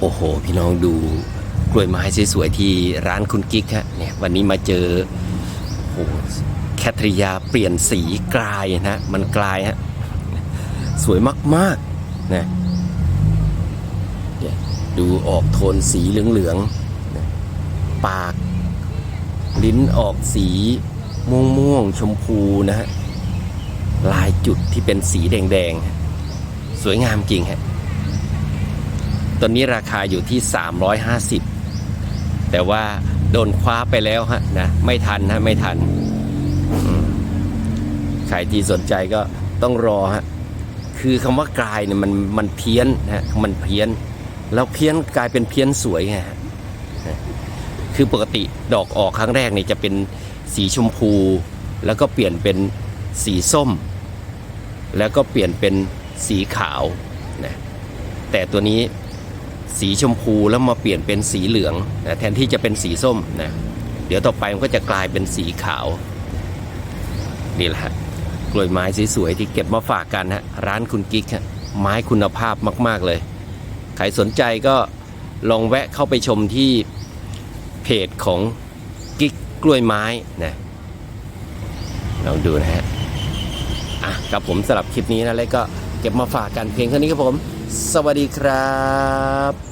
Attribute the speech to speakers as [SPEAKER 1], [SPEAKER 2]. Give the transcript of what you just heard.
[SPEAKER 1] โอ้โห พี่น้องดูกล้วยไม้สวยๆที่ร้านคุณกิ๊กฮะเนี่ยวันนี้มาเจอโอ้โหแคทริยาเปลี่ยนสีกลายนะมันกลายฮะสวยมากๆนะเนี่ยดูออกโทนสีเหลืองๆปาก ลิ้นออกสีม่วงๆชมพูนะฮะลายจุดที่เป็นสีแดงๆ สวยงามจริงฮะ ตอนนี้ราคาอยู่ที่ 350 แต่ว่าโดนคว้าไปแล้วฮะนะ ไม่ทันฮะไม่ทันใครที่สนใจก็ต้องรอฮะ คือคำว่ากลายเนี่ยมันมันเพี้ยนฮะ มันเพี้ยน แล้วเพี้ยนกลายเป็นเพี้ยนสวยไงฮะ คือปกติดอกออกครั้งแรกเนี่ยจะเป็นสีชมพู แล้วก็เปลี่ยนเป็นสีส้ม แล้วก็เปลี่ยนเป็นสีขาวนะ แต่ตัวนี้ สีชมพูแล้วมาเปลี่ยนเป็นสีเหลืองนะแทนที่จะเป็นสีส้มนะเดี๋ยวต่อไปมันก็จะกลายเป็นสีขาวนี่แหละฮะกล้วยไม้สวยๆที่เก็บมาฝากกันฮะร้านคุณกิ๊กฮะไม้คุณภาพมาก ๆเลย ใครสนใจก็ลองแวะเข้าไปชมที่เพจของกิ๊กกล้วยไม้นะลองดูนะฮะอะกับผมสำหรับคลิปนี้นะแล้วก็ เก็บมาฝากกันเพียงเท่านี้ครับผม สวัสดีครับ